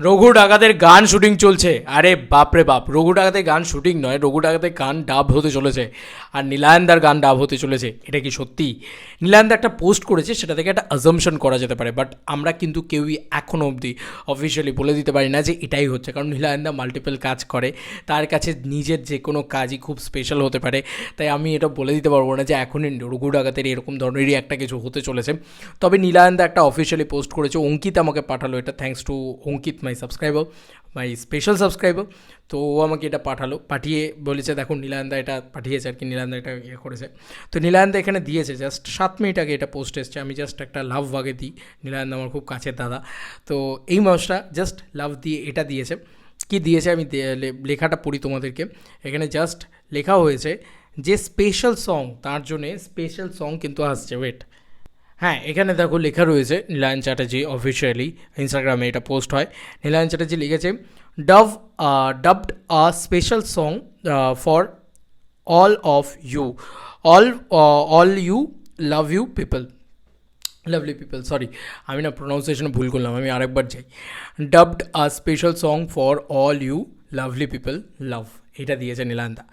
রঘু ডাকাতের গান শুটিং চলছে। আরে বাপরে বাপ, রঘু ডাকাতের গান শুটিং নয়, রঘু ডাকাতের গান ডাব হতে চলেছে। আর নীলায়নদার গান ডাব হতে চলেছে। এটা কি সত্যি? নীলায়নদা একটা পোস্ট করেছে, সেটা থেকে একটা অ্যাজামশন করা যেতে পারে। বাট আমরা কিন্তু কেউই এখনও অবধি অফিসিয়ালি বলে দিতে পারি না যে এটাই হচ্ছে। কারণ নীলায়নদা মাল্টিপল কাজ করে। তার কাছে নিজের যে কোনো কাজই খুব স্পেশাল হতে পারে। তাই আমি এটা বলে দিতে পারব না যে এখনই রঘু ডাকাতের এরকম ধরনেরই একটা কিছু হতে চলেছে। তবে নীলায়নদা একটা অফিসিয়ালি পোস্ট করেছে। অঙ্কিত আমাকে পাঠালো এটা। Thanks to Ankit my subscriber my special subscriber তো ও আমাকে এটা পাঠালো, পাঠিয়ে বলেছে, দেখো, নীলায়নদা এটা পাঠিয়েছে আর কি, নীলায়নদা এটা ইয়ে করেছে। তো নীলায়নদা এখানে দিয়েছে জাস্ট সাত মিনিট আগে এটা পোস্ট এসছে। আমি জাস্ট একটা লাভ ভাগে দিই, নীলায়নদা আমার খুব কাছের দাদা। তো এই মাসটা জাস্ট লাভ দিয়ে এটা দিয়েছে। কি দিয়েছে আমি লেখাটা পড়ি তোমাদেরকে। এখানে জাস্ট লেখা হয়েছে যে স্পেশাল সং তার জন্যে স্পেশাল সং কিন্তু আসছে ওয়েট হ্যাঁ এখানে দেখো লেখা রয়েছে, নীলায়ন চ্যাটার্জি অফিসিয়ালি ইনস্টাগ্রামে এটা পোস্ট হয়। নীলায়ন চ্যাটার্জি লিখেছে dub dubbed a special song for all of you all all you love you people lovely people sorry আমি না প্রোনাউন্সিয়েশন ভুল করলাম, আমি আরেকবার যাই। Dubbed a special song for all you lovely people love এটা দিয়েছে নীলান্দা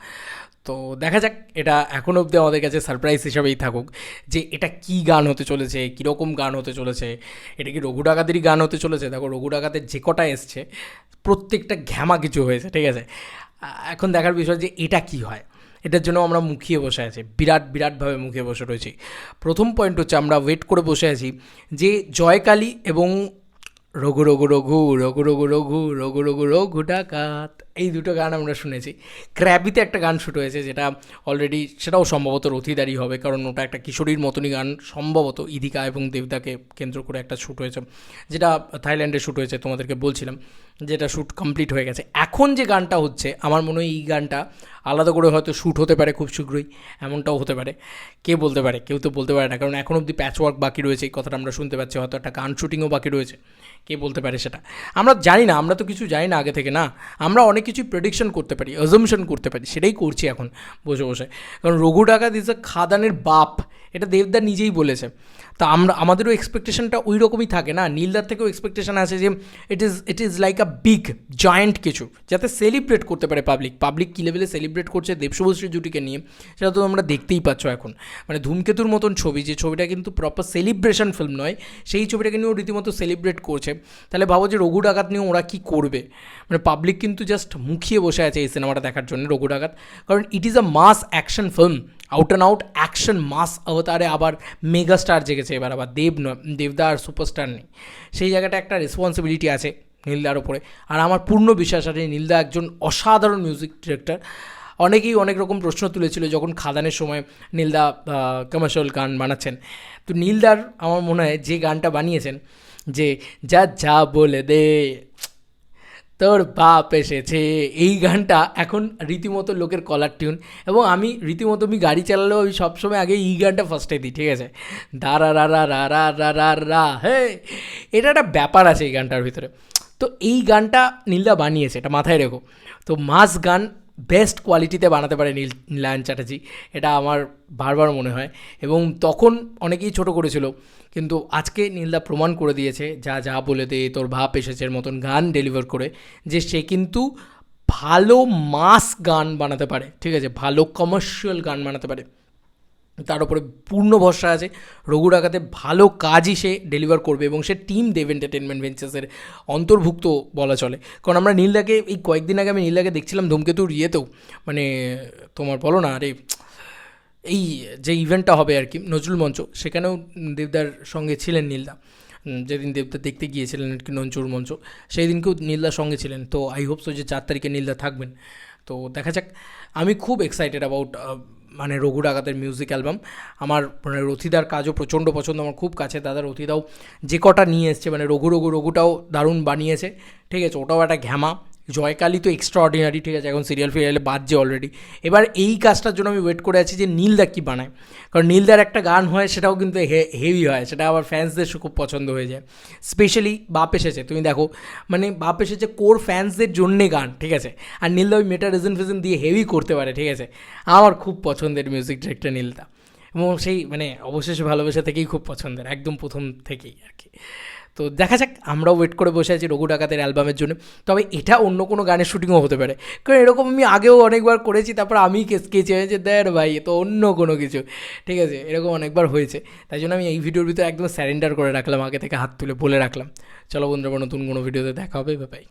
তো দেখা যাক এটা এখনও অবধি আমাদের কাছে সারপ্রাইজ হিসাবেই থাকুক যে এটা কি গান হতে চলেছে কীরকম গান হতে চলেছে এটা কি রঘু ডাকাতেরই গান হতে চলেছে দেখো রঘু ডাকাতের যে কটা এসছে প্রত্যেকটা ঘ্যামা কিছু হয়েছে ঠিক আছে এখন দেখার বিষয় যে এটা কি হয় এটার জন্য আমরা মুখিয়ে বসে আছি বিরাট বিরাটভাবে মুখিয়ে বসে রয়েছি প্রথম পয়েন্ট হচ্ছে আমরা ওয়েট করে বসে আছি যে জয়কালী এবং রঘু রঘু রঘু রঘু রঘু রঘু রঘু রঘু রঘু ডাকাত এই দুটো গান আমরা শুনেছি। ক্র্যাবিতে একটা গান শ্যুট হয়েছে যেটা অলরেডি সেটাও সম্ভবত রথিদারি হবে, কারণ ওটা একটা কিশোরীর মতনই গান, সম্ভবত ইদিকা এবং দেবদাকে কেন্দ্র করে একটা শ্যুট হয়েছে, যেটা থাইল্যান্ডে শ্যুট হয়েছে, তোমাদেরকে বলছিলাম, যেটা শ্যুট কমপ্লিট হয়ে গেছে। এখন যে গানটা হচ্ছে, আমার মনে হয় এই গানটা আলাদা করে হয়তো শ্যুট হতে পারে খুব শীঘ্রই, এমনটাও হতে পারে। কে বলতে পারে? কেউ তো বলতে পারে না, কারণ এখন অবধি প্যাচ ওয়ার্ক বাকি রয়েছে, এই কথাটা আমরা শুনতে পাচ্ছি, হয়তো একটা গান শুটিংও বাকি রয়েছে। কে বলতে পারে সেটা? আমরা জানি না, আমরা তো কিছু জানি না আগে থেকে, না? আমরা অনেক কিছু প্রেডিকশন করতে পারি অ্যাজামশন করতে পারি, সেটাই করছি এখন বসে বসে। কারণ রঘু ডাকাত ইজ খাদানের বাপ, এটা দেবদা নিজেই বলেছে। তা আমরা, আমাদেরও এক্সপেকটেশনটা ওই রকমই থাকে না। নীলদার থেকেও এক্সপেকটেশন আছে যে it is it is like a big joint কিছু, যাতে সেলিব্রেট করতে পারে পাবলিক পাবলিক কী লেভেলে সেলিব্রেট করছে দেবশুভশ্রী জুটিকে নিয়ে, সেটা তো আমরা দেখতেই পাচ্ছ এখন। মানে ধূমকেতুর মতন ছবি, যে ছবিটা কিন্তু প্রপার সেলিব্রেশন ফিল্ম নয়, সেই ছবিটাকে নিয়েও রীতিমতো সেলিব্রেট করছে। তাহলে ভাবো যে রঘু ডাকাত নিয়ে ওরা কী করবে? মানে পাবলিক কিন্তু জাস্ট মুখিয়ে বসে আছে এই সিনেমাটা দেখার জন্য রঘু ডাকাত। কারণ it is a mass action film out and out action mass অবতারে আবার মেগা স্টার জেগেছে এবার আবার, দেব দেবদা আর সুপারস্টার নেই। সেই জায়গাটা একটা রেসপন্সিবিলিটি আছে নীলদার ওপরে আর আমার পূর্ণ বিশ্বাস আছে, নীলদা একজন অসাধারণ মিউজিক ডিরেক্টর অনেকেই অনেক রকম প্রশ্ন তুলেছিল যখন খাদানের সময় নীলদা কমার্শিয়াল গান বানাচ্ছেন। তো নীলদার আমার মনে হয় যে গানটা বানিয়েছেন যে, যা যা বলে দে। তোর বাপ এসেছে। এই গানটা এখন রীতিমতো লোকের কলার টিউন এবং আমি রীতিমতো আমি গাড়ি চালালেও আমি সবসময় আগে এই গানটা ফার্স্টে দিই, ঠিক আছে? দারা রা রা রা রা রা রা রা হে এটা একটা ব্যাপার আছে এই গানটার ভিতরে। তো এই গানটা নীলদা বানিয়েছে, এটা মাথায় রেখো। তো মাস গান বেস্ট কোয়ালিটিতে বানাতে পারে নীল, নীলায়ন চ্যাটার্জি। এটা আমার বারবার মনে হয়। এবং তখন অনেকেই ছোট করেছিল, কিন্তু আজকে নীলদা প্রমাণ করে দিয়েছে, যা যা বলে দে, তোর ভাব এসেছের মতন গান ডেলিভার করে, যে সে কিন্তু ভালো মাস গান বানাতে পারে। ঠিক আছে, ভালো কমার্শিয়াল গান বানাতে পারে। তার উপরে পূর্ণ ভরসা আছে। রঘু ডাকাতে ভালো কাজই সে ডেলিভার করবে এবং সে টিম দেব এন্টারটেনমেন্ট ভেঞ্চার্সের অন্তর্ভুক্ত বলা চলে। কারণ আমরা নীলদাকে, এই কয়েকদিন আগে আমি নীলদাকে দেখছিলাম ধূমকেতুর ইয়েতেও মানে তোমার বলো না, আরে এই যে ইভেন্টটা হবে আর কি, নজরুল মঞ্চ, সেখানেও দেবদার সঙ্গে ছিলেন নীলদা। যেদিন দেবদা দেখতে গিয়েছিলেন আর কি নঞ্চুর মঞ্চ সেই দিনকেও নীলদার সঙ্গে ছিলেন। তো আই হোপ সো যে চার তারিখে নীলদা থাকবেন। তো দেখা যাক, আমি খুব এক্সাইটেড অ্যাবাউট মানে রঘু ডাকাতের মিউজিক অ্যালবাম আমার মানে রথিদার কাজও প্রচণ্ড পছন্দ, আমার খুব কাছে। দাদা রথিদাও যে কটা নিয়ে এসছে মানে রঘু রঘু রঘুটাও দারুণ বানিয়েছে। ঠিক আছে, ওটাও একটা ঘ্যামা। জয়কালী তো এক্সট্রা অর্ডিনারি ঠিক আছে, এখন সিরিয়াল ফিরিয়ালে বাজছে অলরেডি এবার এই কাজটার জন্য আমি ওয়েট করে আছি যে নীলদা কী বানায়। কারণ নীলদার একটা গান হয়, সেটাও কিন্তু হেভি হয়, সেটা আবার ফ্যান্সদের খুব পছন্দ হয়ে যায়। স্পেশালি বাপ এসেছে, তুমি দেখো মানে বাপ এসেছে কোর ফ্যান্সদের জন্যে গান, ঠিক আছে? আর নীলদা ওই মেটা রিজন ফিজন দিয়ে হেভি করতে পারে, ঠিক আছে? আমার খুব পছন্দের মিউজিক ডিরেক্টর নীলদা। এবং সেই মানে অবশেষে ভালোবাসা থেকেই খুব পছন্দের, একদম প্রথম থেকেই আর কি। তো দেখা যাক, আমরাও ওয়েট করে বসে আছি রঘু ডাকাতের অ্যালবামের জন্য। তবে এটা অন্য কোনো গানের শুটিংও হতে পারে। কারণ এরকম আমি আগেও অনেকবার করেছি, তারপর আমি স্কেচে হয়েছে দেখ ভাই তো অন্য কোনো কিছু। ঠিক আছে, এরকম অনেকবার হয়েছে। তাই জন্য আমি এই ভিডিওর ভিতরে একদম স্যারেন্ডার করে রাখলাম, আগে থেকে হাত তুলে বলে রাখলাম। চলো বন্ধুরা, নতুন কোনো ভিডিওতে দেখা হবে বাই